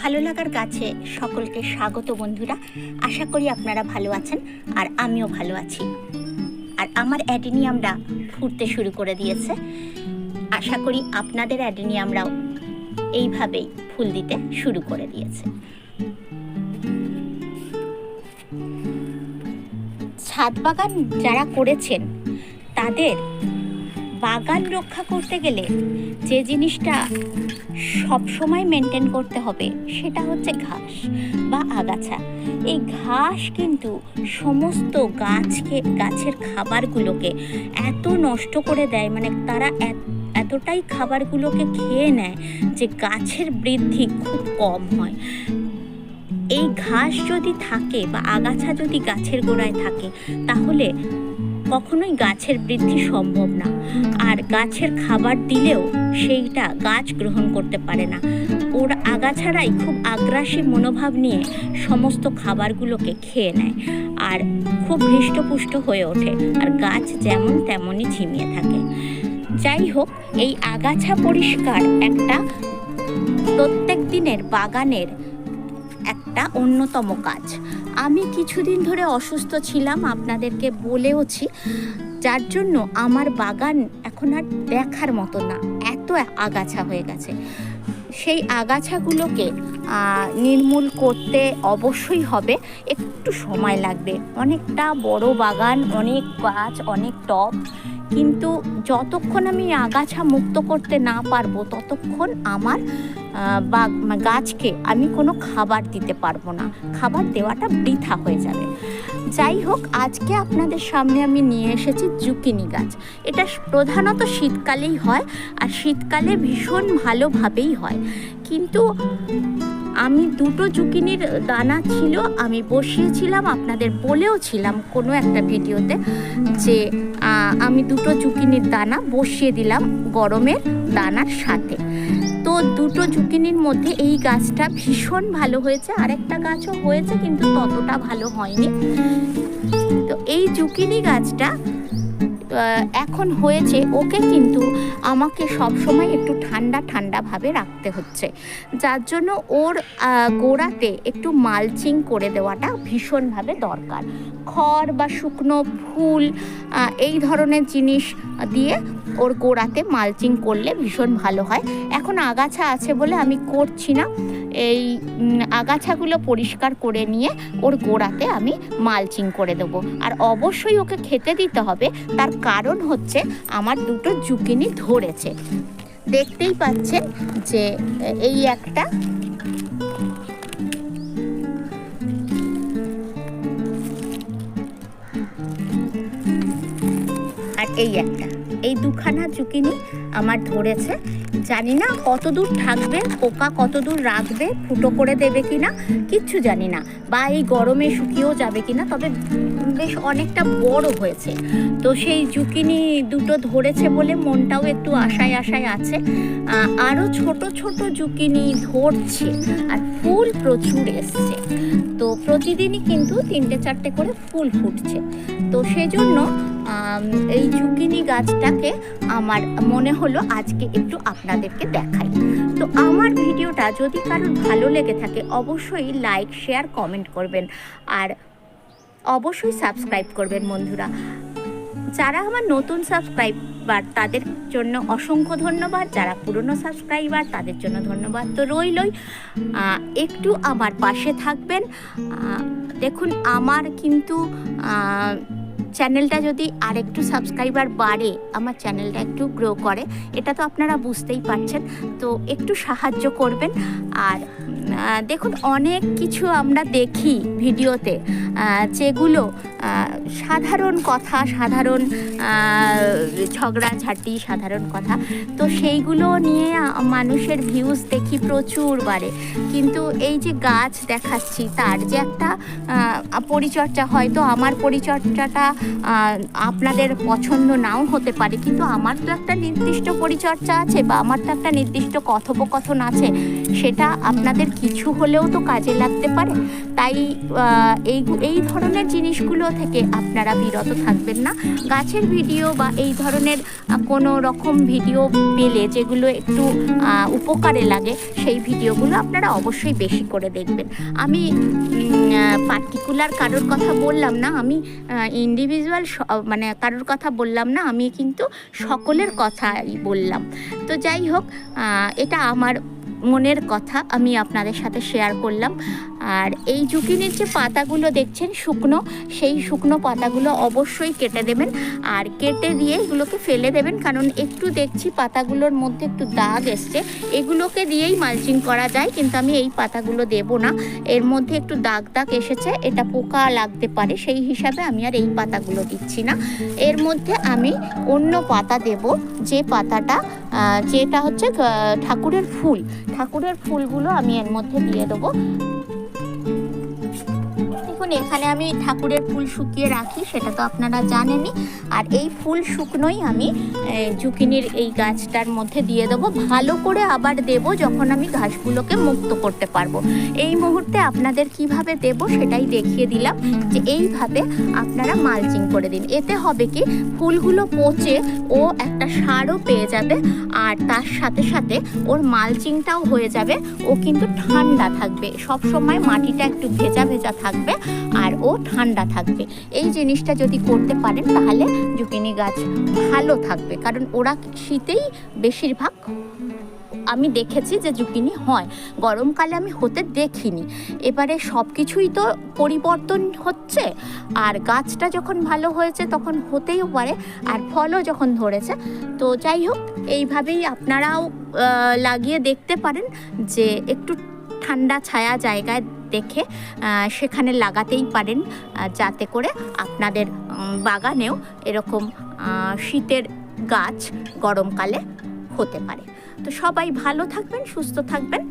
ভালো লাগার কাছে সকলকে স্বাগত বন্ধুরা। আশা করি আপনারা ভালো আছেন আর আমিও ভালো আছি। আর আমার অ্যাডিনিয়ামরা ফুটতে শুরু করে দিয়েছে। আশা করি আপনাদের অ্যাডিনিয়ামরাও এইভাবেই ফুল দিতে শুরু করে দিয়েছে। ছাদ বাগান যারা করেছেন, তাদের বাগান রক্ষা করতে গেলে যে জিনিসটা সব সময় মেনটেন করতে হবে, সেটা হচ্ছে ঘাস বা আগাছা। এই ঘাস কিন্তু সমস্ত গাছকে, গাছের খাবারগুলোকে এত নষ্ট করে দেয় মানে তারা এত- এতটাই খাবারগুলোকে খেয়ে নেয় যে গাছের বৃদ্ধি খুব কম হয়। এই ঘাস যদি থাকে বা আগাছা যদি গাছের গোড়ায় থাকে, তাহলে কখনোই গাছের বৃদ্ধি সম্ভব না। আর গাছের খাবার দিলেও সেইটা গাছ গ্রহণ করতে পারে না। ওর আগাছাড়াই খুব আগ্রাসী মনোভাব নিয়ে সমস্ত খাবারগুলোকে খেয়ে নেয় আর খুব হৃষ্টপুষ্ট হয়ে ওঠে। আর গাছ যেমন তেমনই ঝিমিয়ে থাকে। যাই হোক, এই আগাছা পরিষ্কার একটা প্রত্যেক দিনের বাগানের একটা অন্যতম কাজ। আমি কিছুদিন ধরে অসুস্থ ছিলাম, আপনাদেরকে বলেওছি। যার জন্য আমার বাগান এখন আর দেখার মতো না, এত আগাছা হয়ে গেছে। সেই আগাছাগুলোকে নির্মূল করতে অবশ্যই হবে। একটু সময় লাগবে। অনেকটা বড় বাগান, অনেক গাছ, অনেক টব। কিন্তু যতক্ষণ আমি আগাছা মুক্ত করতে না পারব, ততক্ষণ আমার বা গাছকে আমি কোনো খাবার দিতে পারব না। খাবার দেওয়াটা বৃথা হয়ে যাবে। যাই হোক, আজকে আপনাদের সামনে আমি নিয়ে এসেছি জুকিনি গাছ। এটা প্রধানত শীতকালেই হয়, আর শীতকালে ভীষণ ভালোভাবেই হয়। কিন্তু আমি দুটো জুকিনির দানা ছিল, আমি বসিয়েছিলাম, আপনাদের বলেও ছিলাম কোনো একটা ভিডিওতে যে আমি দুটো জুকিনির দানা বসিয়ে দিলাম গরমের দানার সাথে। তো দুটো জুকিনির মধ্যে এই গাছটা ভীষণ ভালো হয়েছে, আরেকটা গাছও হয়েছে কিন্তু ততটা ভালো হয়নি। তো এই জুকিনি গাছটা এখন হয়েছে, ওকে কিন্তু আমাকে সব সময় একটু ঠান্ডা ঠান্ডাভাবে রাখতে হচ্ছে। যার জন্য ওর গোড়াতে একটু মালচিং করে দেওয়াটা ভীষণভাবে দরকার। খড় বা শুকনো ফুল এই ধরনের জিনিস দিয়ে ওর গোড়াতে মালচিং করলে ভীষণ ভালো হয়। এখন আগাছা আছে বলে আমি করছি না। এই আগাছাগুলো পরিষ্কার করে নিয়ে ওর গোড়াতে আমি মালচিং করে দেবো। আর অবশ্যই ওকে খেতে দিতে হবে। তার কারণ হচ্ছে আমার দুটো জুকিনি ধরেছে। দেখতেই পাচ্ছেন যে, এই একটা আর এই একটা। এই দুখানা জুকিনি আমার ধরেছে। জানি না কত দূর থাকবে, পোকা কত দূর রাখবে, ফুটো করে দেবে কি না কিচ্ছু জানি না। বা এই গরমে শুকিয়েও যাবে কি না তবে বেশ অনেকটা বড় হয়েছে। তো সেই জুকিনি দুটো ধরেছে বলে মনটাও একটু আশায় আশায় আছে। আরও ছোট ছোট জুকিনি ধরছে। আর ফুল প্রচুর এসছে। তো প্রতিদিনই কিন্তু তিনটে চারটে করে ফুল ফুটছে। তো সেজন্য এই জুকিনি গাছটাকে আমার মনে হলো আজকে একটু আপনাদেরকে দেখাই। তো আমার ভিডিওটা যদি কারোর ভালো লেগে থাকে, অবশ্যই লাইক, শেয়ার, কমেন্ট করবেন। আর অবশ্যই সাবস্ক্রাইব করবেন বন্ধুরা। যারা আমার নতুন সাবস্ক্রাইবার তাদের জন্য অসংখ্য ধন্যবাদ। যারা পুরনো সাবস্ক্রাইবার তাদের জন্য ধন্যবাদ। তো রইলই একটু আমার পাশে থাকবেন। দেখুন, আমার কিন্তু চ্যানেলটা যদি আর একটু সাবস্ক্রাইবার বাড়ে, আমার চ্যানেলটা একটু গ্রো করে, এটা তো আপনারা বুঝতেই পারছেন, তো একটু সাহায্য করবেন। আর দেখুন, অনেক কিছু আমরা দেখি ভিডিওতে যেগুলো সাধারণ কথা, সাধারণ ঝগড়াঝাটি সাধারণ কথা। তো সেইগুলো নিয়ে মানুষের ভিউজ দেখি প্রচুর বাড়ে। কিন্তু এই যে গাছ দেখাচ্ছি, তার যে একটা পরিচর্যা হয়তো আমার পরিচর্যাটা আপনাদের পছন্দ নাও হতে পারে। কিন্তু আমার তো একটা নির্দিষ্ট পরিচর্যা আছে বা আমার তো একটা নির্দিষ্ট কথোপকথন আছে। সেটা আপনাদের কিছু হলেও তো কাজে লাগতে পারে। তাই এই এই ধরনের জিনিসগুলো থেকে আপনারা বিরত থাকবেন না। গাছের ভিডিও বা এই ধরনের কোনো রকম ভিডিও পেলে যেগুলো একটু উপকারে লাগে, সেই ভিডিওগুলো আপনারা অবশ্যই বেশি করে দেখবেন। আমি পার্টিকুলার কারোর কথা বললাম না, আমি ইন্ডিভিজুয়াল মানে কারোর কথা বললাম না, আমি কিন্তু সকলের কথাই বললাম। তো যাই হোক এটা আমার মনের কথা আমি আপনাদের সাথে শেয়ার করলাম। আর এই জুকিনির যে পাতাগুলো দেখছেন শুকনো, সেই শুকনো পাতাগুলো অবশ্যই কেটে দেবেন। আর কেটে দিয়ে এগুলোকে ফেলে দেবেন, কারণ একটু দেখছি পাতাগুলোর মধ্যে একটু দাগ এসছে। এগুলোকে দিয়েই মালচিং করা যায়, কিন্তু আমি এই পাতাগুলো দেব না। এর মধ্যে একটু দাগ দাগ এসেছে, এটা পোকা লাগতে পারে, সেই হিসাবে আমি আর এই পাতাগুলো দিচ্ছি না। এর মধ্যে আমি অন্য পাতা দেব, যে পাতাটা যেটা হচ্ছে ঠাকুরের ফুল। ঠাকুরের ফুলগুলো আমি এর মধ্যে দিয়ে দেবো। এখানে আমি ঠাকুরের ফুল শুকিয়ে রাখি, সেটা তো আপনারা জানেনই। আর এই ফুল শুকনোই আমি জুকিনির এই গাছটার মধ্যে দিয়ে দেবো। ভালো করে আবার দেব যখন আমি ঘাসগুলোকে মুক্ত করতে পারব। এই মুহূর্তে আপনাদের কীভাবে দেব সেটাই দেখিয়ে দিলাম যে এইভাবে আপনারা মালচিং করে দিন। এতে হবে কি, ফুলগুলো পচে ও একটা সারও পেয়ে যাবে, আর তার সাথে সাথে ওর মালচিংটাও হয়ে যাবে। ও কিন্তু ঠান্ডা থাকবে। সব সময় মাটিটা একটু ভেজা ভেজা থাকবে। আর ও ঠান্ডা থাকবে। এই জিনিসটা যদি করতে পারেন, তাহলে জুকিনি গাছ ভালো থাকবে। কারণ ওরা শীতেই বেশিরভাগ আমি দেখেছি যে জুকিনি হয়। গরমকালে আমি হতে দেখিনি। এবারে সব কিছুই তো পরিবর্তন হচ্ছে। আর গাছটা যখন ভালো হয়েছে, তখন হতেও পারে। আর ফলও যখন ধরেছে। তো যাই হোক, এইভাবেই আপনারাও লাগিয়ে দেখতে পারেন যে একটু ঠান্ডা ছায়া জায়গায় দেখে সেখানে লাগাতেই পারেন যাতে করে আপনাদের বাগানেও এরকম শীতের গাছ গরমকালে হতে পারে। তো সবাই ভালো থাকবেন, সুস্থ থাকবেন।